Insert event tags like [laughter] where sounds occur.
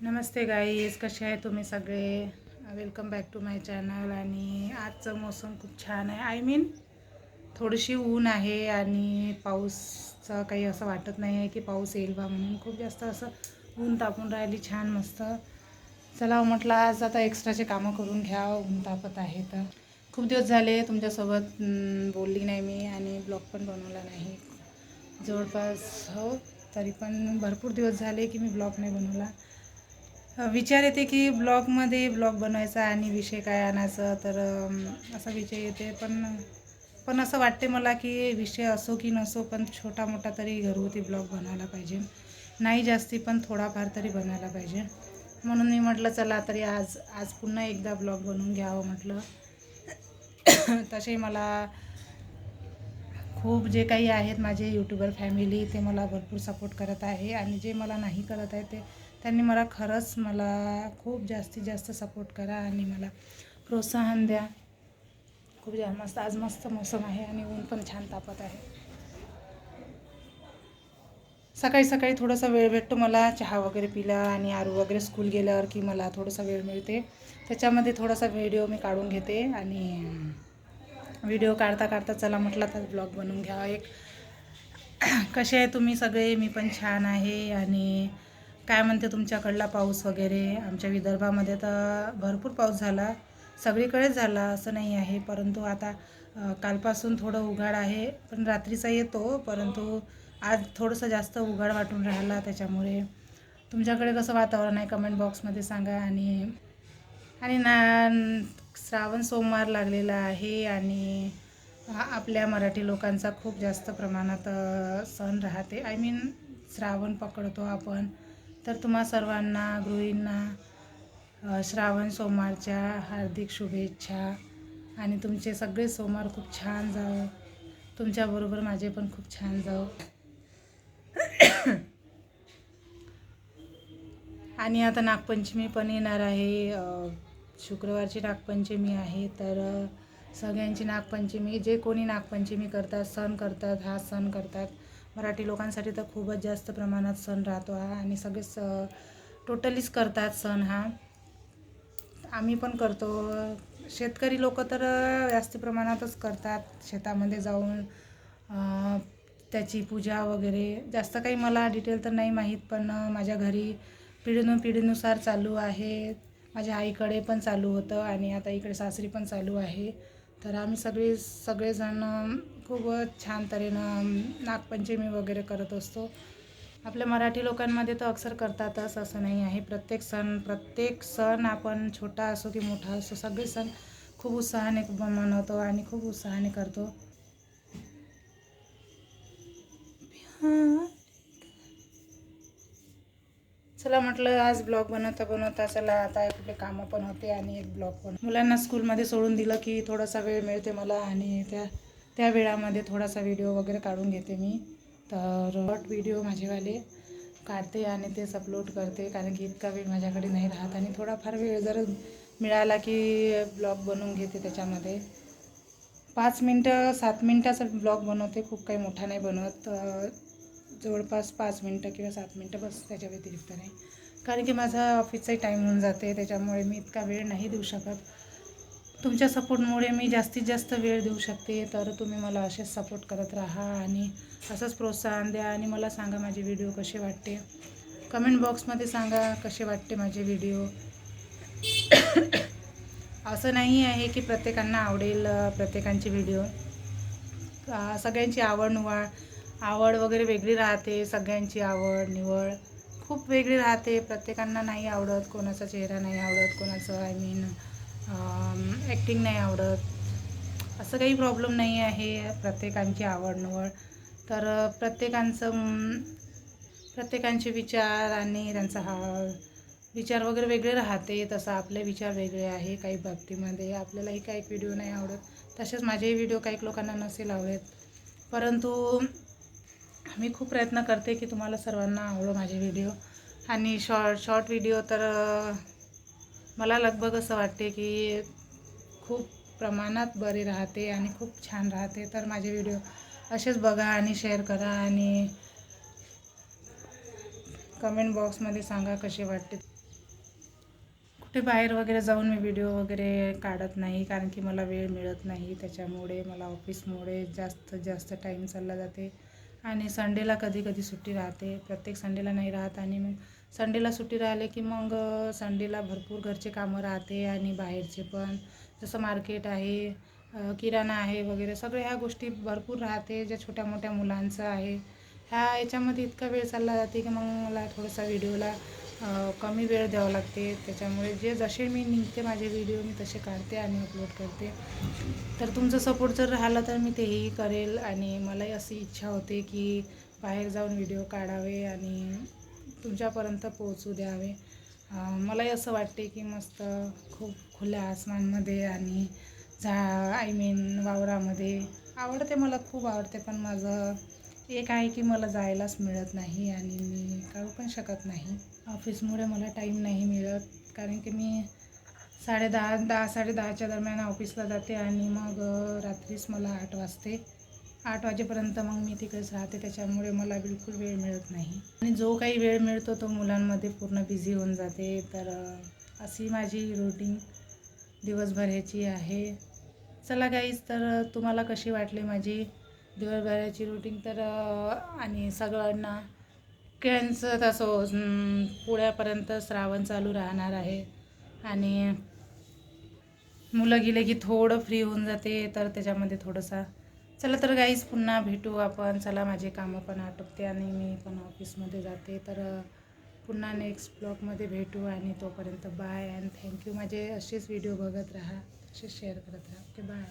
नमस्ते guys कसे आहे तुम्ही सगळे? Welcome back to my channel आणि आजचं मोसम खूप छान आहे. आय मीन थोडीशी ऊन आहे आणि पाऊसचं काही असं वाटत नाही आहे की पाऊस येईल बा म्हणून. खूप जास्त असं ऊन तापून राहिली छान मस्त. चला हो, म्हटलं आज आता एक्स्ट्राचे कामं करून घ्या ऊन तापत आहे तर. खूप दिवस झाले तुमच्यासोबत बोलली नाही मी आणि ब्लॉग पण बनवला नाही. जवळपास हो तरी पण भरपूर दिवस झाले की मी ब्लॉग नाही बनवला. विचार येते की ब्लॉगमध्ये ब्लॉग बनवायचा आणि विषय काय आणायचं तर असा विषय येते. पण पण असं वाटते मला की विषय असो की नसो पण छोटा मोठा तरी घरगुती ब्लॉग बनवायला पाहिजे. नाही जास्ती पण थोडाफार तरी बनवायला पाहिजे. म्हणून मी म्हटलं चला तरी आज आज पुन्हा एकदा ब्लॉग बनवून घ्यावं म्हटलं. तसे मला खूप जे काही आहेत माझे यूट्यूबर फॅमिली ते मला भरपूर सपोर्ट करत आहे. आणि जे मला नाही करत आहे ते त्यांनी मला खरंच मला खूप जास्तीत जास्त सपोर्ट करा आणि मला प्रोत्साहन द्या. खूप जा मस्त आज मस्त मौसम आहे आणि ऊन पण छान तापत आहे. सकाळी सकाळी थोडासा वेळ भेटतो मला चहा वगैरे पिला आणि आरू वगैरे स्कूल गेल्यावर की मला थोडासा वेळ मिळते. त्याच्यामध्ये थोडासा व्हिडिओ मी काढून घेते आणि व्हिडिओ काढता काढता चला म्हटलं तर ब्लॉग बनवून घ्यावा एक. [coughs] कसे आहे तुम्ही सगळे? मी पण छान आहे आणि काय म्हणते तुमच्याकडला पाऊस वगैरे? आमच्या विदर्भामध्ये तर भरपूर पाऊस झाला. सगळीकडेच झाला असं नाही आहे. परंतु आता कालपासून थोडं उघाड आहे. पण रात्रीचा येतो. परंतु आज थोडंसं जास्त उघाड वाटून राहिला त्याच्यामुळे. तुमच्याकडे कसं वातावरण आहे? कमेंट बॉक्समध्ये सांगा. आणि आणि ना श्रावण सोमवार लागलेला आहे आणि आपल्या मराठी लोकांचा खूप जास्त प्रमाणात सण राहते. आय मीन श्रावण पकडतो आपण. तर तुम्हा सर्वांना गृहींना श्रावण सोमवारच्या हार्दिक शुभेच्छा. आणि तुमचे सगळे सोमवार खूप छान जाओ तुमच्याबरोबर माझे पण खूप छान जाओ आणि आता नागपंचमी पण येणार आहे. शुक्रवारची नागपंचमी आहे. तर सगळ्यांची नागपंचमी जे कोणी नागपंचमी करतात सण करतात हा सण करतात. मराठी लोकांसाठी तर खूपच जास्त प्रमाणात सण राहतो हा आणि सगळे स टोटलीच करतात सण हा. आम्ही पण करतो. शेतकरी लोक तर जास्त प्रमाणातच करतात शेतामध्ये जाऊन. त्याची पूजा वगैरे. जास्त काही मला डिटेल तर नाही माहीत पण माझ्या घरी पिढीनु पिढीनुसार चालू आहे. माझ्या आईकडे पण चालू होतं आणि आता इकडे सासरी पण चालू आहे. तर आम्ही सगळे सगळेजण खूपच खूप छान तऱ्हेनं नागपंचमी वगैरे करत असतो. आपल्या मराठी लोकांमध्ये तर अक्सर करतातच असं नाही आहे. प्रत्येक सण प्रत्येक सण आपण छोटा असो की मोठा असो सगळे सण खूप उत्साहाने मनवतो आणि खूप उत्साहाने करतो. चला म्हटलं आज ब्लॉग बनवता बनवता चला आता कुठले कामं पण होते आणि एक ब्लॉग पण. मुलांना स्कूलमध्ये सोडून दिलं की थोडासा वेळ मिळते मला आणि त्या त्या वेळामध्ये थोडासा व्हिडिओ वगैरे काढून घेते मी. तर शॉर्ट व्हिडिओ माझेवाले काढते आणि तेच अपलोड करते कारण की इतका वेळ माझ्याकडे नाही राहत आणि थोडाफार वेळ जर मिळाला की ब्लॉग बनवून घेते त्याच्यामध्ये. पाच मिनटं सात मिनटाचा ब्लॉग बनवते खूप काही मोठा नाही बनवत. जवळपास पाच मिनटं किंवा सात मिनटं बस त्याच्या व्यतिरिक्त नाही कारण की माझा ऑफिसचाही टाईम होऊन जाते त्याच्यामुळे मी इतका वेळ नाही देऊ शकत. तुमच्या सपोर्टमुळे मी जास्तीत जास्त वेळ देऊ शकते तर तुम्ही मला असेच सपोर्ट करत राहा आणि असंच प्रोत्साहन द्या आणि मला सांगा माझे व्हिडिओ कसे वाटते. कमेंट बॉक्समध्ये सांगा कसे वाटते माझे व्हिडिओ असं नाही आहे की प्रत्येकांना आवडेल प्रत्येकांचे व्हिडिओ सगळ्यांची आवड निवड आवड वगैरे वेगळी राहते सगळ्यांची आवड निवड खूप वेगळी राहते. प्रत्येकांना नाही आवडत कोणाचा चेहरा नाही आवडत कोणाचं आय मीन ॲक्टिंग नाही आवडत. असं काही प्रॉब्लेम नाही आहे. प्रत्येकांची आवड निवड तर प्रत्येकांचं प्रत्येकांचे विचार आणि त्यांचा हा विचार वगैरे वेगळे राहते. तसं आपले विचार वेगळे आहे काही बाबतीमध्ये. आपल्यालाही काही व्हिडिओ नाही आवडत. तसेच माझेही व्हिडिओ काही लोकांना नसेल आवडत. परंतु मी खूप प्रयत्न करते की तुम्हाला सर्वांना आवडो माझे व्हिडिओ आणि शॉर्ट शॉर्ट व्हिडिओ तर मला लगभग असं वाटते की खूप प्रमाणात बरे राहते आणि खूप छान राहते. तर माझे व्हिडिओ असेच बघा आणि शेअर करा आणि कमेंट बॉक्समध्ये सांगा कसे वाटते. कुठे बाहेर वगैरे जाऊन मी व्हिडिओ वगैरे काढत नाही कारण की मला वेळ मिळत नाही. त्याच्यामुळे मला ऑफिसमुळे जास्त जास्त टाईम चालला जाते. आणि संडेला कधी कधी सुट्टी राहते. प्रत्येक संडेला नाही राहत आणि मग संडेला सुट्टी राहिले की मग संडेला भरपूर घरचे कामं राहते आणि बाहेरचे पण. जसं मार्केट आहे किराणा आहे वगैरे सगळ्या ह्या गोष्टी भरपूर राहते. ज्या छोट्या मोठ्या मुलांचं आहे. ह्या याच्यामध्ये इतका वेळ चालला जाते की मग मला थोडासा व्हिडिओला कमी वेळ द्यावा लागते. त्याच्यामुळे जे जसे मी निघते माझे व्हिडिओ मी तसे काढते आणि अपलोड करते. तर तुमचा सपोर्ट जर राहिला तर मी तेही करेल आणि मलाही अशी इच्छा होते की बाहेर जाऊन व्हिडिओ काढावे आणि तुमच्यापर्यंत पोहोचू द्यावे. मलाही असं वाटते की मस्त खूप खुल्या आसमानमध्ये आणि झा आय मीन वावरामध्ये. आवडते मला खूप आवडते पण माझं एक आहे की मला जायलाच मिळत नाही आणि मी काढू पण शकत नाही. ऑफिसमुळे मला टाईम नाही मिळत कारण की मी साडे दहा दहा साडे दहाच्या दरम्यान ऑफिसला जाते आणि मग रात्रीच मला आठ वाजते. आठ वाजेपर्यंत मग मी तिकडेच राहते त्याच्यामुळे मला बिलकुल वेळ मिळत नाही. आणि जो काही वेळ मिळतो तो मुलांमध्ये पूर्ण बिझी होऊन जाते. तर अशी माझी रुटीन दिवसभराची आहे. चला गाईज तर तुम्हाला कशी वाटली माझी दिवसभराची रुटीन तर आणि सगळ्यांना केळ्यांचं तसं पुळ्यापर्यंत श्रावण चालू राहणार आहे. आणि मुलं गेले की थोडं फ्री होऊन जाते तर त्याच्यामध्ये थोडंसा चला तर गाईज पुन्हा भेटू आपण. चला माझे कामं पण आटोपते आणि मी पण ऑफिसमध्ये जाते. तर पुन्हा नेक्स्ट ब्लॉगमध्ये भेटू आणि तोपर्यंत बाय अँड थँक्यू माझे असेच व्हिडिओ बघत राहा असेच शेअर करत राहा. Okay bye